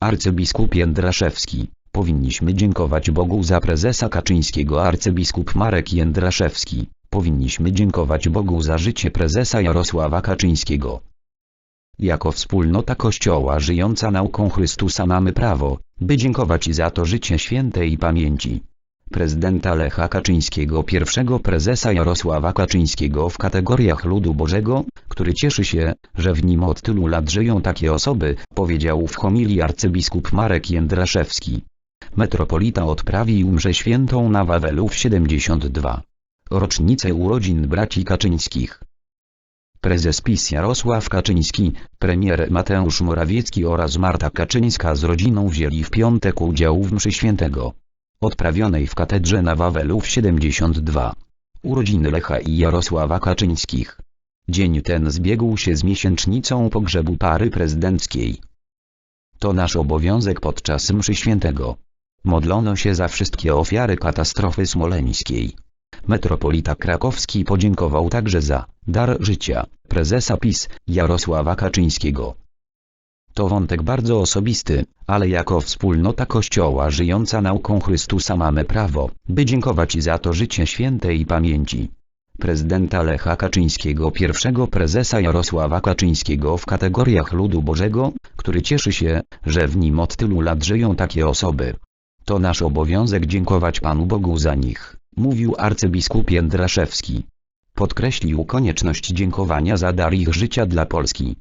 Arcybiskup Jędraszewski. Powinniśmy dziękować Bogu za prezesa Kaczyńskiego arcybiskup Marek Jędraszewski. Powinniśmy dziękować Bogu za życie prezesa Jarosława Kaczyńskiego. Jako wspólnota Kościoła żyjąca nauką Chrystusa mamy prawo, by dziękować za to życie świętej pamięci. Prezydenta Lecha Kaczyńskiego pierwszego prezesa Jarosława Kaczyńskiego w kategoriach ludu Bożego, który cieszy się, że w nim od tylu lat żyją takie osoby, powiedział w homilii arcybiskup Marek Jędraszewski. Metropolita odprawił mszę świętą na Wawelu w 72. Rocznicę urodzin braci Kaczyńskich. Prezes PiS Jarosław Kaczyński, premier Mateusz Morawiecki oraz Marta Kaczyńska z rodziną wzięli w piątek udział w mszy świętego. Odprawionej w katedrze na Wawelu w 72. Urodziny Lecha i Jarosława Kaczyńskich. Dzień ten zbiegł się z miesięcznicą pogrzebu pary prezydenckiej. To nasz obowiązek podczas mszy świętego. Modlono się za wszystkie ofiary katastrofy smoleńskiej. Metropolita krakowski podziękował także za dar życia prezesa PiS Jarosława Kaczyńskiego. To wątek bardzo osobisty, ale jako wspólnota Kościoła żyjąca nauką Chrystusa mamy prawo, by dziękować za to życie świętej pamięci. Prezydenta Lecha Kaczyńskiego pierwszego prezesa Jarosława Kaczyńskiego w kategoriach ludu Bożego, który cieszy się, że w nim od tylu lat żyją takie osoby. To nasz obowiązek dziękować Panu Bogu za nich, mówił arcybiskup Jędraszewski. Podkreślił konieczność dziękowania za dar ich życia dla Polski.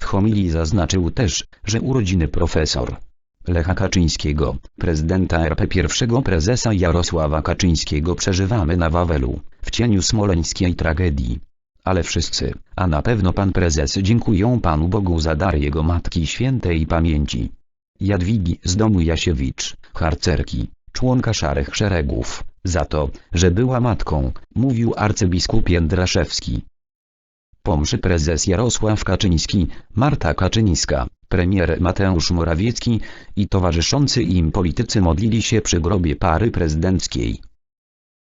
W homilii zaznaczył też, że urodziny profesor Lecha Kaczyńskiego, prezydenta RP pierwszego prezesa Jarosława Kaczyńskiego przeżywamy na Wawelu, w cieniu smoleńskiej tragedii. Ale wszyscy, a na pewno pan prezes dziękują Panu Bogu za dar jego matki świętej pamięci. Jadwigi z domu Jasiewicz, harcerki, członka Szarych Szeregów, za to, że była matką, mówił arcybiskup Jędraszewski. Po mszy prezes Jarosław Kaczyński, Marta Kaczyńska, premier Mateusz Morawiecki i towarzyszący im politycy modlili się przy grobie pary prezydenckiej.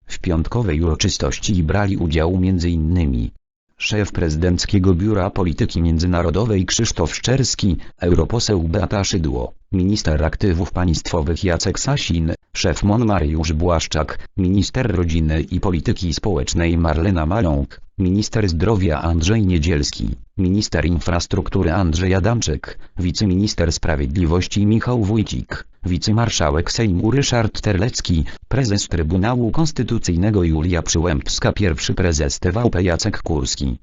W piątkowej uroczystości brali udział m.in. szef prezydenckiego Biura Polityki Międzynarodowej Krzysztof Szczerski, europoseł Beata Szydło, minister aktywów państwowych Jacek Sasin, szef MON Mariusz Błaszczak, minister rodziny i polityki społecznej Marlena Maląg, minister zdrowia Andrzej Niedzielski, minister infrastruktury Andrzej Adamczyk, wiceminister sprawiedliwości Michał Wójcik, wicemarszałek Sejmu Ryszard Terlecki, prezes Trybunału Konstytucyjnego Julia Przyłębska pierwszy prezes TVP Jacek Kurski.